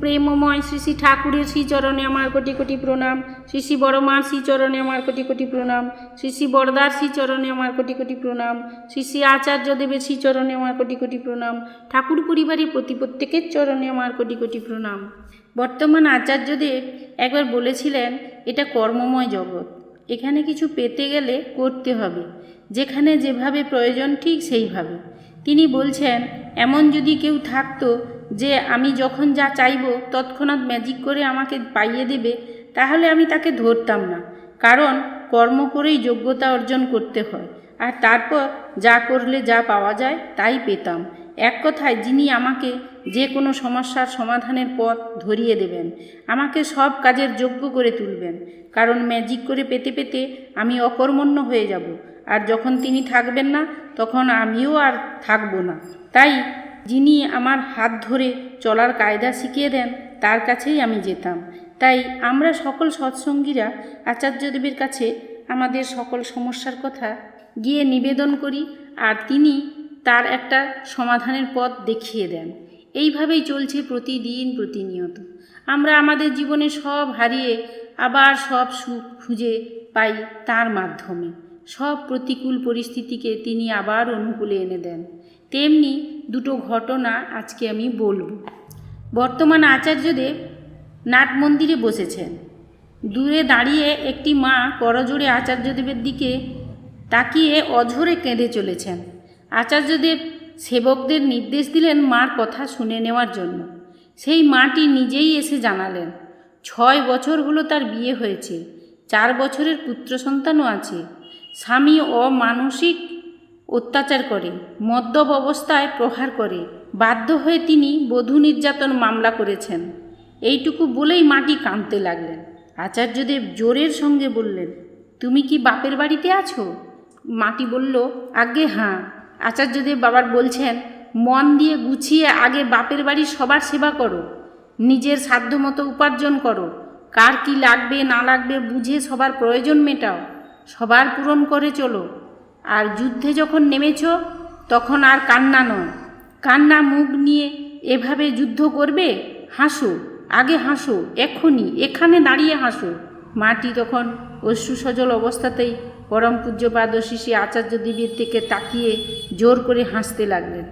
প্রেমময় শ্রী শ্রী ঠাকুরের শ্রীচরণে আমার কোটি কোটি প্রণাম। শ্রী শ্রী বড় মার শ্রীচরণে আমার কোটি কোটি প্রণাম। শ্রী শ্রী বড়দার শ্রীচরণে আমার কোটি কোটি প্রণাম। শ্রী শ্রী আচার্য দেবের শ্রীচরণে আমার কোটি কোটি প্রণাম। ঠাকুর পরিবারের প্রতি প্রত্যেকের চরণে আমার কোটি কোটি প্রণাম। বর্তমান আচার্যদেব একবার বলেছিলেন, এটা কর্মময় জগৎ। এখানে কিছু পেতে গেলে করতে হবে। যেখানে যেভাবে প্রয়োজন ঠিক সেইভাবে। তিনি বলছেন, এমন যদি কেউ থাকতো যে আমি যখন যা চাইব তৎক্ষণাৎ ম্যাজিক করে আমাকে পাইয়ে দেবে, তাহলে আমি তাকে ধরতাম না। কারণ কর্ম করেই যোগ্যতা অর্জন করতে হয়। আর তারপর যা করলে যা পাওয়া যায়, তাই পেতাম। এক কথায় যিনি আমাকে যে কোনো সমস্যার সমাধানের পথ ধরিয়ে দেবেন, আমাকে সব কাজের যোগ্য করে তুলবেন। কারণ ম্যাজিক করে পেতে পেতে আমি অকর্মণ্য হয়ে যাব। আর যখন তিনি থাকবেন না, তখন আমিও আর থাকব না। তাই যিনি আমার হাত ধরে চলার কায়দা শিখিয়ে দেন, তার কাছেই আমি যেতাম। তাই আমরা সকল সৎসঙ্গীরা আচার্যদেবের কাছে আমাদের সকল সমস্যার কথা গিয়ে নিবেদন করি আর তিনি তার একটা সমাধানের পথ দেখিয়ে দেন। এইভাবেই চলছে প্রতিদিন প্রতিনিয়ত। আমরা আমাদের জীবনে সব হারিয়ে আবার সব সুখ খুঁজে পাই তার মাধ্যমে। সব প্রতিকূল পরিস্থিতিকে তিনি আবার অনুকূলে এনে দেন। তেমনি দুটো ঘটনা আজকে আমি বলব। বর্তমান আচার্যদেব নাট মন্দিরে বসেছেন। দূরে দাঁড়িয়ে একটি মা করজোড়ে আচার্যদেবের দিকে তাকিয়ে অঝরে কেঁদে চলেছেন। আচার্যদেব সেবকদের নির্দেশ দিলেন মার কথা শুনে নেওয়ার জন্য। সেই মাটি নিজেই এসে জানালেন, ছয় বছর হলো তার বিয়ে হয়েছে, চার বছরের পুত্র সন্তানও আছে, স্বামী অমানসিক অত্যাচার করে, মদ্যপ অবস্থায় প্রহার করে, বাধ্য হয়ে তিনি বধূ নির্যাতন মামলা করেছেন। এইটুকু বলেই মাটি কাঁদতে লাগলেন। আচার্যদেব জোরের সঙ্গে বললেন, তুমি কি বাপের বাড়িতে আছো? মাটি বলল আগে হাঁ। আচার্যদেব বাবার বলছেন, মন দিয়ে গুছিয়ে আগে বাপের বাড়ির সবার সেবা করো, নিজের সাধ্যমতো উপার্জন করো। কার কি লাগবে না লাগবে বুঝে সবার প্রয়োজন মেটাও, সবার পূরণ করে চলো। আর যুদ্ধে যখন নেমেছ, তখন আর কান্না নয়। কান্না মুখ নিয়ে এভাবে যুদ্ধ করবে? হাসো, আগে হাসো এক্ষুনি এখানে দাঁড়িয়ে হাসো। মাটি তখন অশ্রু সজল অবস্থাতেই পরম পূজ্যপাদ শিশি আচার্য দেবীর থেকে তাকিয়ে জোর করে হাসতে লাগলেন।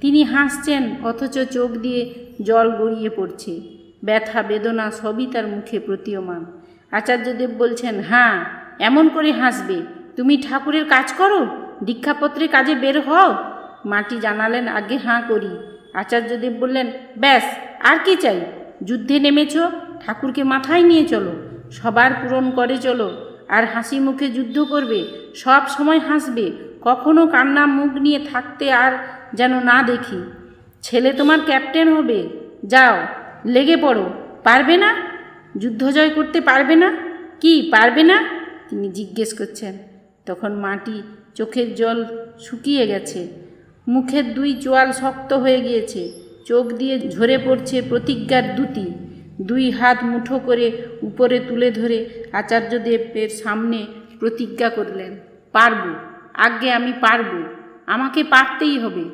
তিনি হাসছেন, অথচ চোখ দিয়ে জল গড়িয়ে পড়ছে। ব্যথা, বেদনা সবই তার মুখে প্রতীয়মান। আচার্যদেব বলছেন হ্যাঁ এমন করে হাসবে। তুমি ঠাকুরের কাজ করো দীক্ষাপত্রে কাজে বের হও। মাটি জানালেন আগে হাঁ করি। আচার্যদেব বললেন, ব্যাস, আর কি চাই? যুদ্ধে নেমেছ, ঠাকুরকে মাথায় নিয়ে চলো, সবার পূরণ করে চলো। আর হাসি মুখে যুদ্ধ করবে, সব সময় হাসবে। কখনো কান্না মুখ নিয়ে থাকতে আর যেন না দেখি। ছেলে তোমার ক্যাপ্টেন হবে, যাও, লেগে পড়ো। পারবে না? যুদ্ধ জয় করতে পারবে না? কি, পারবে না? তিনি জিজ্ঞেস করছেন। তখন মাটি চোখের জল শুকিয়ে গেছে। মুখের দুই চোয়াল শক্ত হয়ে গিয়েছে। চোখ দিয়ে ঝরে পড়ছে প্রতিজ্ঞার দুটি দুই হাত মুঠো করে উপরে তুলে ধরে আচার্যদেবের সামনে প্রতিজ্ঞা করলেন, পারব আগে আমি পারব, আমাকে পারতেই হবে।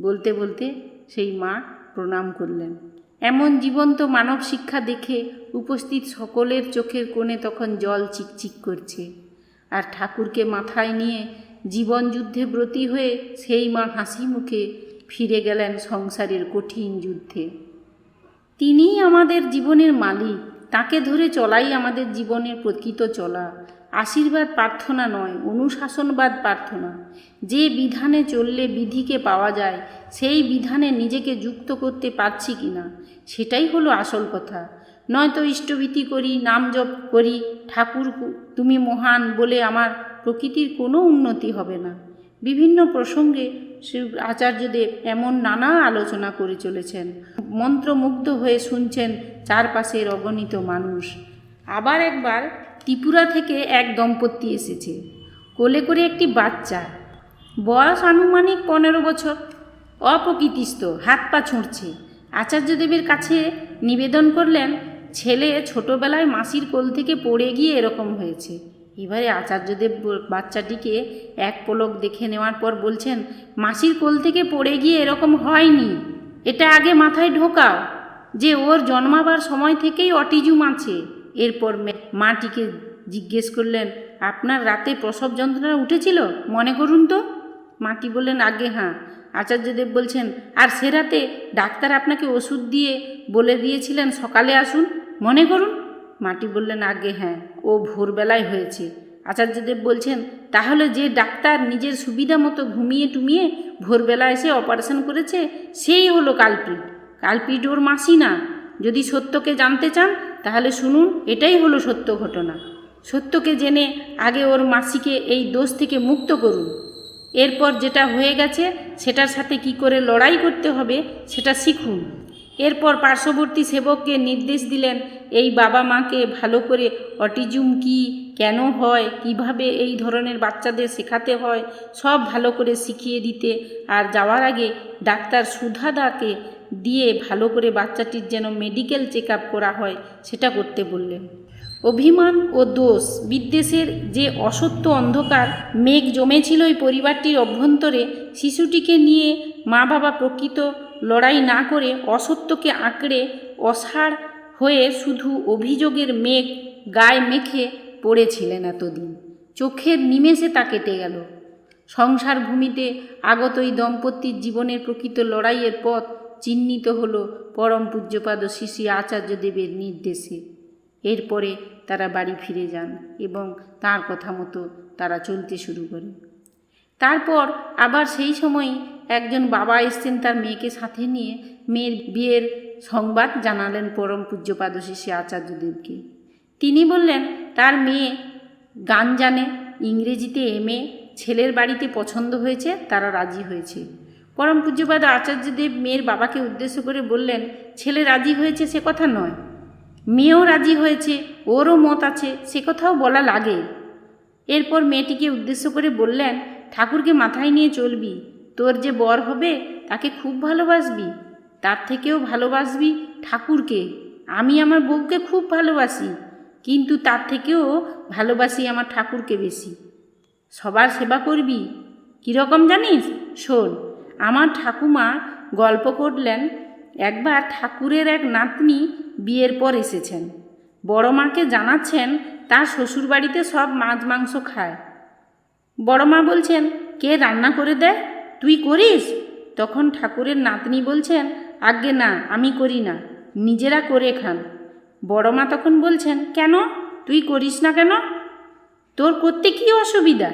বলতে বলতে সেই মা প্রণাম করলেন। এমন জীবন্ত মানব শিক্ষা দেখে উপস্থিত সকলের চোখের কোণে তখন জল চিকচিক করছে। আর ঠাকুরকে মাথায় নিয়ে জীবন যুদ্ধে ব্রতী হয়ে সেই মা হাসি মুখে ফিরে গেলেন সংসারের কঠিন যুদ্ধে। তিনিই আমাদের জীবনের মালিক, তাকে ধরে চলাই আমাদের জীবনের প্রকৃত চলা। আশীর্বাদ প্রার্থনা নয়, অনুশাসনবাদ প্রার্থনা। যে বিধানে চললে বিধিকে পাওয়া যায়, সেই বিধানে নিজেকে যুক্ত করতে পারছি কি না সেটাই হলো আসল কথা। নয়তো ইষ্টভীতি করি, নাম জপ করি, ঠাকুর তুমি মহান বলে আমার প্রকৃতির কোনো উন্নতি হবে না। বিভিন্ন প্রসঙ্গে শ্রী আচার্যদেব এমন নানা আলোচনা করে চলেছেন। মন্ত্রমুগ্ধ হয়ে শুনছেন চারপাশের অগণিত মানুষ। আবার একবার ত্রিপুরা থেকে এক দম্পতি এসেছে। কোলে করে একটি বাচ্চা। বয়স আনুমানিক পনেরো বছর। অপ্রকৃতিস্থ, হাত পা ছুঁড়ছে। আচার্যদেবের কাছে নিবেদন করলেন ছেলে ছোটবেলায় মাসির কোল থেকে পড়ে গিয়ে এরকম হয়েছে। এবারে আচার্যদেব বাচ্চাটিকে এক পলক দেখে নেওয়ার পর বলছেন, মাসির কোল থেকে পড়ে গিয়ে এরকম হয়নি। এটা আগে মাথায় ঢোকাও যে ওর জন্মাবার সময় থেকেই অটিজুম আছে। এরপর মাটিকে জিজ্ঞেস করলেন, আপনার রাতে প্রসব যন্ত্রণা উঠেছিল? মনে করুন তো? মাটি বললেন, আগে হ্যাঁ আচার্যদেব বলছেন, আর সে রাতে ডাক্তার আপনাকে ওষুধ দিয়ে বলে দিয়েছিলেন, সকালে আসুন, মনে করুন? মাটি বললেন, আগে হ্যাঁ ও ভোরবেলায় হয়েছে। আচার্যদেব বলছেন, তাহলে যে ডাক্তার নিজের সুবিধা মতো ঘুমিয়ে টুমিয়ে ভোরবেলা এসে অপারেশন করেছে, সেই হলো কালপ্রিট। কালপ্রিট ওর মাসি না। যদি সত্যকে জানতে চান, তাহলে শুনুন, এটাই হলো সত্য ঘটনা। সত্যকে জেনে আগে ওর মাসিকে এই দোষ থেকে মুক্ত করুন। এরপর যেটা হয়ে গেছে, সেটার সাথে কি করে লড়াই করতে হবে, সেটা শিখুন। এরপর পার্শ্ববর্তী সেবককে নির্দেশ দিলেন, এই বাবা মাকে ভালো করে অটিজুম কি, কেন হয়, কীভাবে এই ধরনের বাচ্চাদের শেখাতে হয়, সব ভালো করে শিখিয়ে দিতে। আর যাওয়ার আগে ডাক্তার সুধাদাকে দিয়ে ভালো করে বাচ্চাটির যেন মেডিকেল চেক করা হয়, সেটা করতে বললেন অভিমান ও দোষ, বিদ্বেষের যে অসত্য অন্ধকার মেঘ জমেছিল ওই পরিবারটির অভ্যন্তরে, শিশুটিকে নিয়ে মা বাবা প্রকৃত লড়াই না করে অসত্যকে আঁকড়ে অসাড় হয়ে শুধু অভিযোগের মেঘ গায়ে মেখে পড়েছিলেন এতদিন। চোখের নিমেষে তা কেটে গেল। সংসার ভূমিতে আগত এই দম্পতির জীবনের প্রকৃত লড়াইয়ের পথ চিহ্নিত হল পরম পূজ্যপাদ শ্রী আচার্যদেবের নির্দেশে। এরপরে তারা বাড়ি ফিরে যান এবং তার কথা মতো তারা চলতে শুরু করে। তারপর আবার সেই সময় একজন বাবা এসছেন তার মেয়েকে সাথে নিয়ে। মেয়ের বিয়ের সংবাদ জানালেন পরম পূজ্যপাদ শ্রী আচার্যদেবকে তিনি বললেন, তার মেয়ে গান জানে, ইংরেজিতে এমএ ছেলের বাড়িতে পছন্দ হয়েছে, তারা রাজি হয়েছে। পরম পূজ্যপাদ আচার্যদেব মেয়ের বাবাকে উদ্দেশ্য করে বললেন, ছেলে রাজি হয়েছে সে কথা নয়। মেয়েও রাজি হয়েছে, ওরও মত আছে, সে কথাও বলা লাগে। এরপর মেয়েটিকে উদ্দেশ্য করে বললেন, ঠাকুরকে মাথায় নিয়ে চলবি। তোর যে বর হবে, তাকে খুব ভালোবাসবি। তার থেকেও ভালোবাসবি ঠাকুরকে। আমি আমার বউকে খুব ভালোবাসি, কিন্তু তার থেকেও ভালোবাসি আমার ঠাকুরকে বেশি। সবার সেবা করবি। কীরকম জানিস? শোন আমার ঠাকুমা গল্প করলেন, একবার ঠাকুরের এক নাতনি বিয়ের পর এসেছেন। বড় মাকে জানাচ্ছেন, তার শ্বশুরবাড়িতে সব মাছ মাংস খায়। বড় মা বলছেন, কে রান্না করে দেয়? তুই করিস? তখন ঠাকুরের নাতনি বলছেন আজ্ঞে না, আমি করি না, নিজেরা করে খান। বড় মা তখন বলছেন, কেন? তুই করিস না কেন? তোর করতে কী অসুবিধা?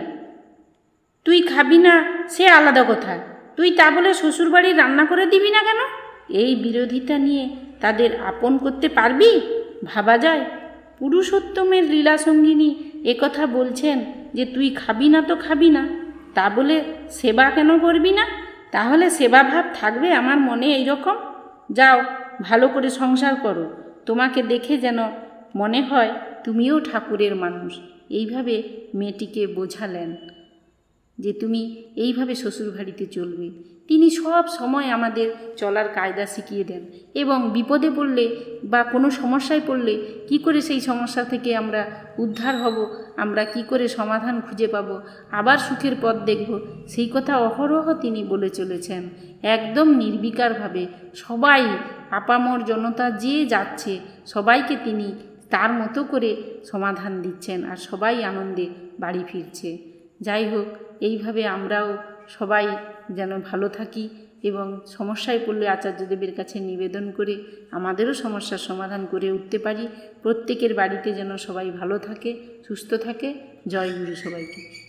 তুই খাবি না, সে আলাদা কথা। তুই তা বলে শ্বশুরবাড়ি রান্না করে দিবি না কেন? এই বিরোধিতা নিয়ে তাদের আপন করতে পারবি? ভাবা যায়। পুরুষোত্তমের লীলাসঙ্গিনী একথা বলছেন যে তুই খাবি না তো খাবি না। তা বলে সেবা কেন করবি না? তাহলে সেবা ভাব থাকবে আমার মনে এই রকম। যাও, ভালো করে সংসার করো। তোমাকে দেখে যেন মনে হয় তুমিও ঠাকুরের মানুষ। এইভাবে মেয়েটিকে বোঝালেন। যে তুমি এইভাবে শ্বশুরবাড়িতে চলবে। তিনি সব সময় আমাদের চলার কায়দা শিখিয়ে দেন এবং বিপদে পড়লে বা কোনো সমস্যায় পড়লে কি করে সেই সমস্যা থেকে আমরা উদ্ধার হব, আমরা কি করে সমাধান খুঁজে পাব, আবার সুখের পথ দেখব, সেই কথা অহরহ তিনি বলে চলেছেন। একদম নির্বিকারভাবে সবাই, আপামর জনতা যে যাচ্ছে, সবাইকে তিনি তার মতো করে সমাধান দিচ্ছেন আর সবাই আনন্দে বাড়ি ফিরছে। যাই হোক, এইভাবে আমরাও সবাই যেন ভালো থাকি এবং সমস্যায় পড়লে আচার্যদেবের কাছে নিবেদন করে আমাদেরও সমস্যার সমাধান করে উঠতে পারি। প্রত্যেকের বাড়িতে যেন সবাই ভালো থাকে, সুস্থ থাকে। জয় গুরু সবাইকে।